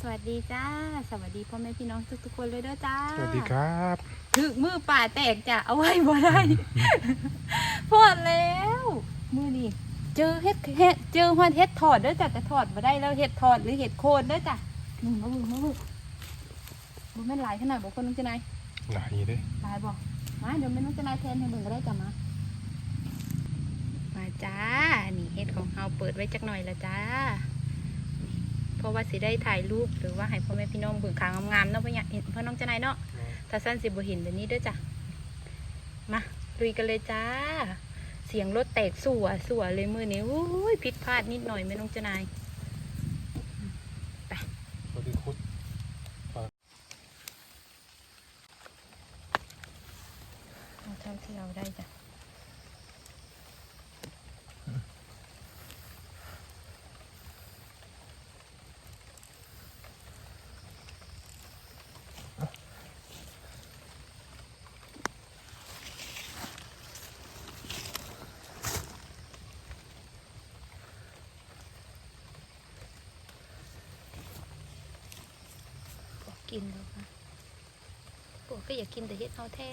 สวัสดีจ้า สวัสดีพ่อแม่พี่น้องทุกๆคนเลยเด้อจ้าสวัสดีครับถึกมือป่าแตกจ้ะเอาไว้บ่ได้พอดแล้ว มือนี่เจอเห็ดเห็ดเจอฮอดเห็ดถอดเด้อจ้ะแต่ถอดมาได้แล้วเห็ดถอดหรือเห็ดโคนเด้อจ้ะมึงมาบึงมาบึงบุแม่นหลายขนาดบอกคนนึงจะไหนายหลายเด้หลายบอกมาเดี๋ยวแม่น้องจะนายแทนให้มึงก็ได้จ้ะมามาจ้า นี่เห็ดของเฮาเปิดไว้จักหน่อยละจ้าเพ ราะว่าสิได้ถ่ายรูปหรือว่าให้พ่อแม่พี่น้องเบิ่งขางงามๆเนาะพ่อเนี่ยเห็นพ่อน้องจะนายเนาะถ้าสั้นสิบ่เห็นแบบนี้เด้อจ้ะมาลุยกันเลยจ้า เสียงรถแตกสัวสัวเลยมือนี้อุ้ยผิดพลาดนิดหน่อยไม่น้องจะนายสวัสดีคุดเอาเท่าที่เราได้จ้ะ กินแล้วค่ะปวกก็อยากกินแต่เห็ดเอาแท้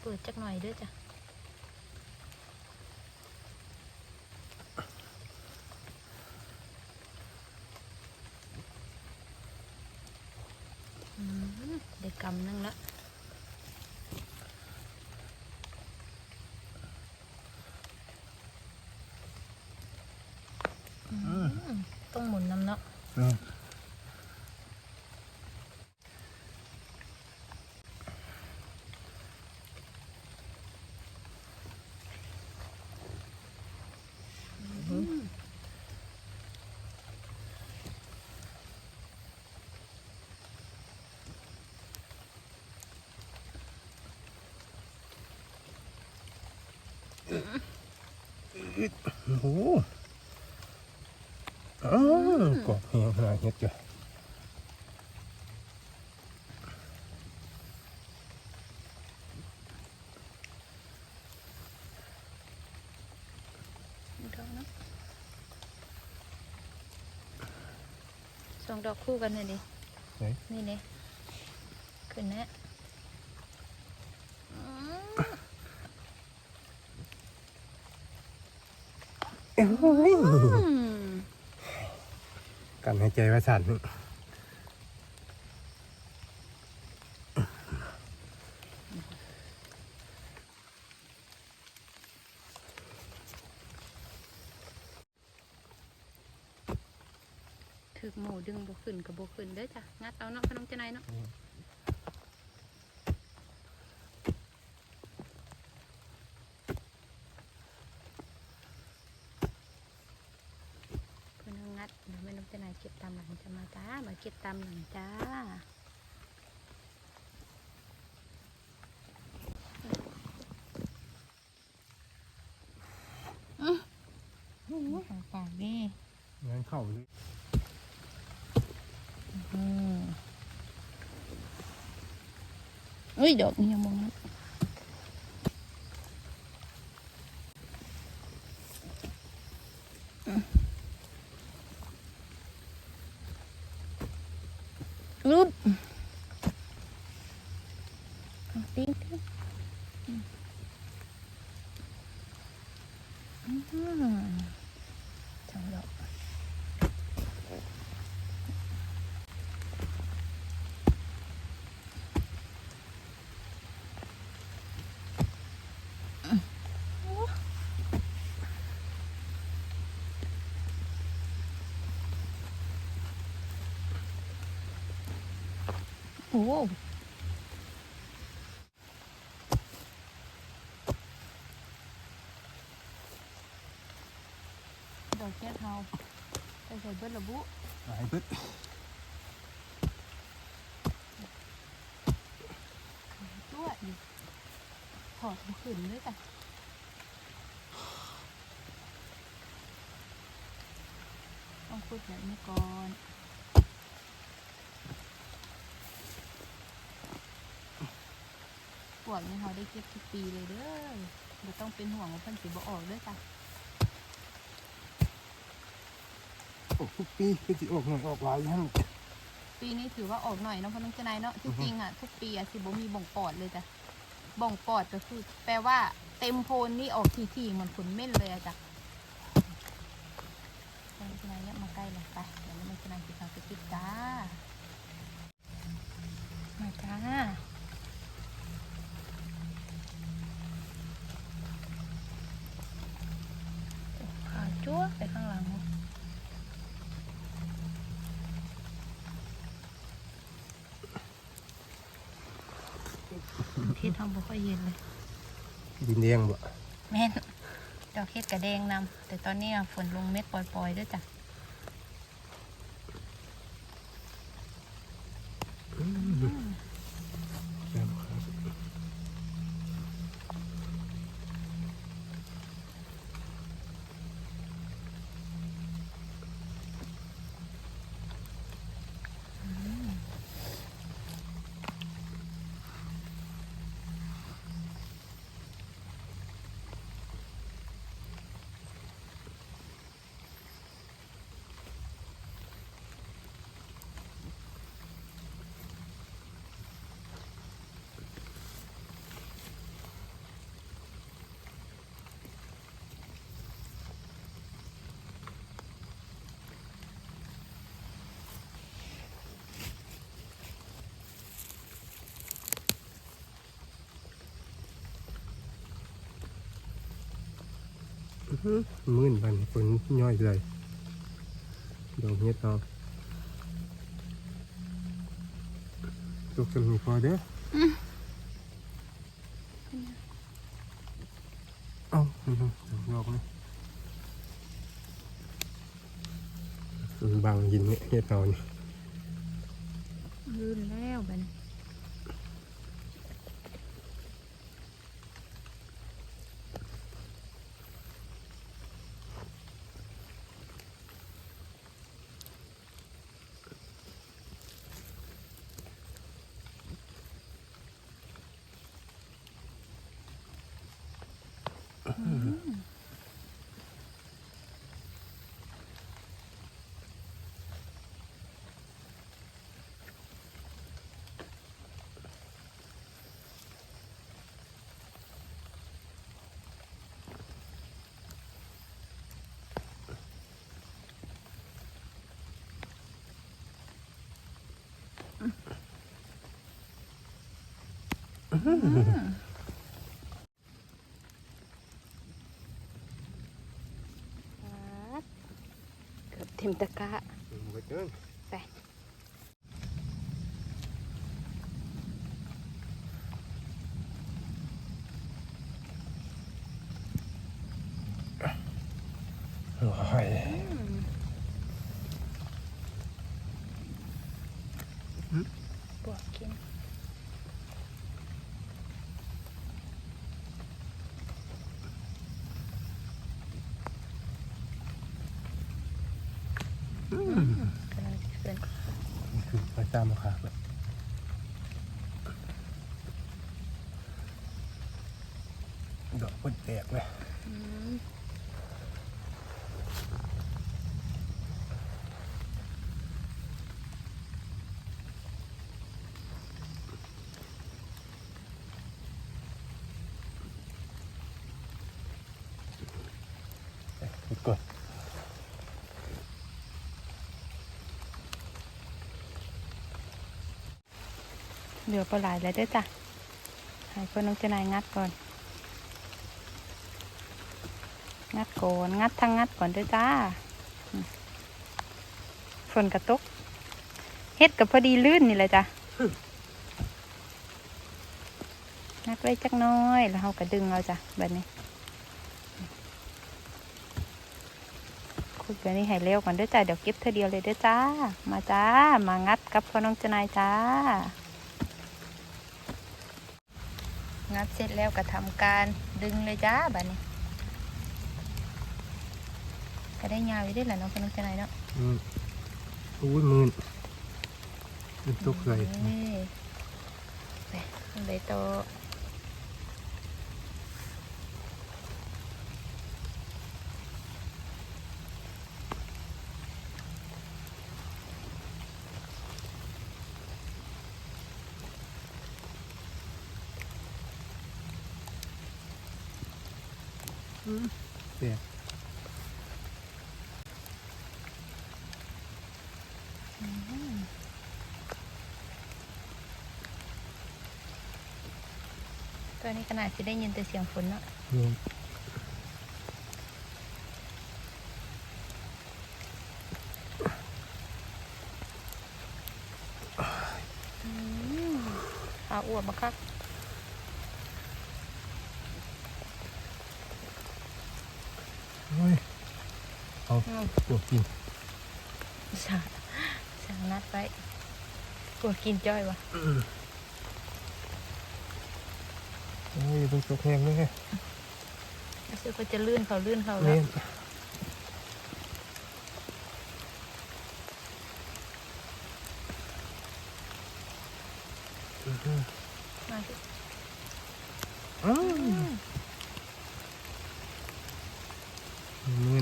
เปิดจักหน่อยด้วยจ้ะ อืมได้กำนึงละอืมต้องหมุนน้ำเนาะ โอ้โหอ้าวกบเฮียหาเฮ็ดจ้ะดอกเนาะสองดอกคู่กันเลยดิไหนนี่เนี่ยขึ้นแน่อื เอ้ยกันหายใจว่าสั่นถึกหมูดึงบกขึ้นกับบกขึ้นเด้อจ้ะงัดเอาเนาะขนมจะไหนายเนาะเพื่อนเอางัดเดี๋ยวแม่น้องจะไหนายเก็บตามหลัง จะมาจ้า มาเก็บตามหลังจ้าอือของปากนี่งานเข้าเลยอืมอุ้ยดอกนี้ยังมองนะรูปเอาติ้งติ้งอืมอืมสองดอก โอ้โห ดอกแก้วเทาไปใส่เบิดระบุหลายปึ๊ดตัวอีกถอดมาขึ้นด้วยจ้ะต้องพูดแบบนี้ก่อน ปวกนี่เขาได้เก็บทุกปีเลยเด้อบ่ต้องเป็นห่วงว่าพันธุ์สีบ่ออกเด้อจ้ะออกทุกปีคือสิออกหน่อยออกหลายอย่างปีนี้ถือว่าออกหน่อยเนาะพ่อน้องเจนายเนาะที่จริงอะทุกปีอะสิบ่มีบ่งปอดเลยจ้ะบ่งปอดก็คือแปลว่าเต็มโพนนี่ออกทีทีเหมือนผลเม่นเลยอะจ้ะพ่อน้องเจนายเนี่ยมาใกล้เลยไปเดี๋ยวน้องเจนายจะทำไปกินจ้ามาจ้า ไปข้างหลังเฮ็ดทำบ่ค่อยเย็นเลย ดินแดงบ่แม่นดอกเฮ็ดกระแดงนำแต่ตอนนี้อะฝนลงเม็ดปล่อยๆด้วยจ้ะ แล้วครับ อื้อหือ มื่นบันฝนย่อยเลยดอกเฮ็ดเอาตกสมีพอเด้ออเอ้านี่ดูดอกนี่มันบางหินเนี่ยเฮ็ดเอานี่ลื่นแล้วบัดน เกือบเต็มตะกร้าบ่เกินไปโอ้ยบวกกิน อืม กำลังจะขึ้น นี่คือไป ตามาขาแบบดอกมันแตกเลย อืม ไปกด เห ลือปลาไหลแล้วเด้อจ้ะให้คนน้องเจนายงัดก่อน งัดก่อนงัดทั้งงัดก่อนเด้อจ้าฝนกระตุกเฮ็ดกับพอดีลื่นนี่แหละจ้ะงัดไว้จักน้อยแล้วเราก็ดึงเอาจ้ะแบบนี้คุยแบบนี้ให้เร็วก่อนเด้อจ้าเดี๋ยวเก็บเธอเดียวเลยเด้อจ้า มาจ้า มางัดกับพ่อน้องจนายจ้า งัดเสร็จแล้วก็ทำการดึงเลยจ้าแบบนี้ ก็ได้ยาวอยู่ด้วยแหละเนาะพ่อน้องเจนายเนาะอืมอุ้ยมืนมันตกเลยนี่ไปขึ้นไปโตะ เปียกตัวนี้ขนาดจะได้ยินแต่เสียงฝนเนาะนี่ขาอวบมาคัก เฮ้ย เอาอืมปวดกินสั่งสั่งนัดไว้กลัวกินจ้อยวะโอ้ยต้องตกแห้งเลยรู้สึกว่าจะลื่นเขาลื่นเขาแล้เนี่วย มาสิ อ้าวนี่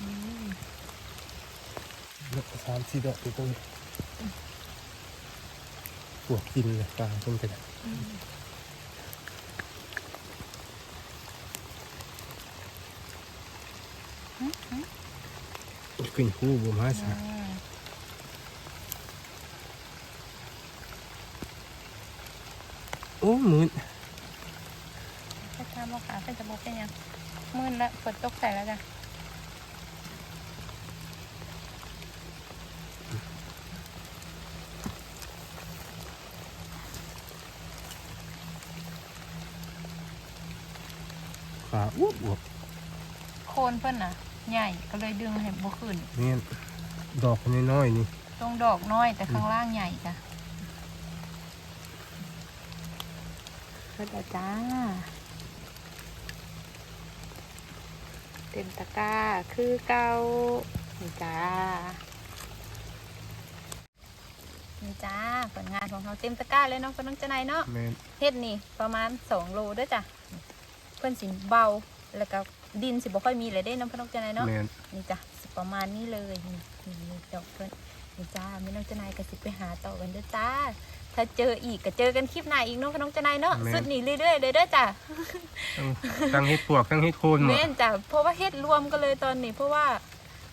อืม สีดอกอยู่ตรงนี้ปวดกินเลยปลาต้นกระดาษขึ้นคู่บุมาสาอ่าโอ้มืนถ้าทำว่าขาเป็นจะบุกเป็นยังมืดแล้วฝนตกใส่แล้วจ้ะ ขาอ้วบอ้วบโคนเพิ่นน่ะ ใหญ่ก็เลยดึงให้บ่ขึ้นเนี่ยดอกน้อยๆนี่ตรงดอกน้อยแต่ข้างล่างใหญ่จ้ะก็ได้จ้า เต็มตะกร้าคือเก่านี่จ้านี่จ้าผลงานของเราเต็มตะกร้าเลยเนาะก็น้องเจะนายเนาะแม่นเฮ็ดนี่ประมาณสองโลเด้อจ้ะ เพิ่นสิเบาแล้วก็ดินสิบ่ค่อยมีเลยเด้น้องพน้องเจะนายเนาะแม่นนี่จ้ะสิประมาณนี้เลยนี่นี่นี่ดอกเพิ่นนี่จ้าไม่น้องเจานายก็สิไปหาต่อกันเด้อจ้า ถ้าเจออีกก็เจอกันคลิปหน้าอีกเน้องน้องเจานายเนาะสุดนี่เรื่อยๆเลยเด้อจ้าตั้งตั้งเฮ็ดปวกตั้งเฮ็ดโคนหมดแม่นจ้ะเพราะว่าเฮ็ดรวมกันเลยตอนนี้เพราะว่า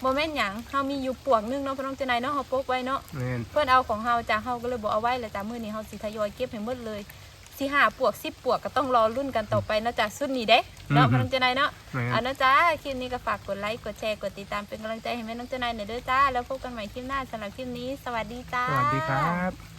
บ่แม่นหยังเฮามีอยู่ปวกหนึงเนาะพี่น้องเจานายเนาะเฮาปกไว้เนาะแม่นเพิ่นเอาของเฮาจ้ะเฮาก็เลยบ่เอาไว้แล้วจ้ะมื้อนี้เฮาสิทยอยเก็บให้หมดเลย สิหาปวก10ปวกก็ต้องรอรุ่นกันต่อไปเนาะจ้ะสุดนี้เด้เนาะพี่น้องเจานายเนาะแม่นเอานะจ้าคลิปนี้ก็ฝากกดไลค์กดแชร์กดติดตามเป็นกำลังใจให้แม่น้องเจ้านายหน่อยเด้วยจ้าแล้วพบกันใหม่คลิปหน้าสำหรับคลิปนี้ สวัสดีจ้าสวัสดีครับ